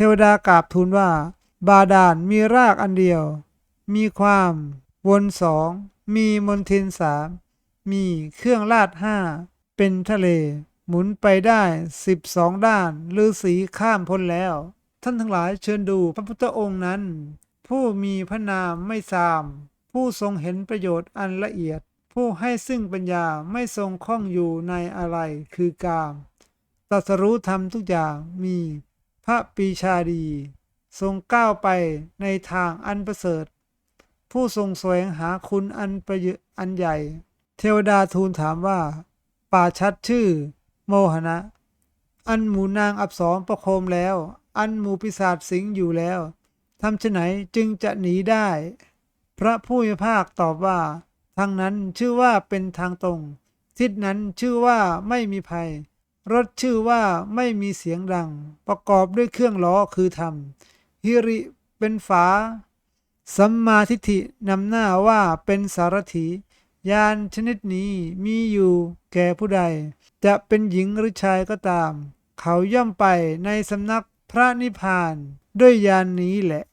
เทวดากราบทูลว่า บาดาลมีรากอันเดียว มีความวนสองมีมนทินสามมีเครื่องลาดห้าเป็นทะเล หมุนไปได้สิบสองด้านฤาษีข้ามพ้นแล้ว ท่านทั้งหลายเชิญดูพระพุทธองค์นั้น ผู้มีพระนามไม่ซาม ผู้ทรงเห็นประโยชน์อันละเอียด ผู้ให้ซึ่งปัญญาไม่ทรงข้องอยู่ในอะไรคือกามตรัสรู้ธรรมทุกอย่างมี พระปีชาดี ทรงก้าวไปในทางอันประเสริฐ ผู้ทรงแสวงหาคุณอันประยอันใหญ่ เทวดาทูลถามว่า ป่าชัดชื่อ โมหณะอันหมูนางอับสรประโคมแล้ว อันหมูปีศาจสิงอยู่แล้วทำไฉนจึงจะหนีได้ พระผู้มีภาคตอบว่า ทางนั้นชื่อว่าเป็นทางตรง ทิศนั้นชื่อว่าไม่มีภัย รถชื่อว่าไม่มีเสียงดัง ประกอบด้วยเครื่องล้อคือธรรมฮิริเป็นฝา สัมมาทิฏฐินำหน้าว่าเป็นสารถียานชนิดนี้มีอยู่แก่ผู้ใด จะเป็นหญิงหรือชายก็ตาม เขาย่อมไปในสำนักพระนิพพานด้วยยานนี้แหละ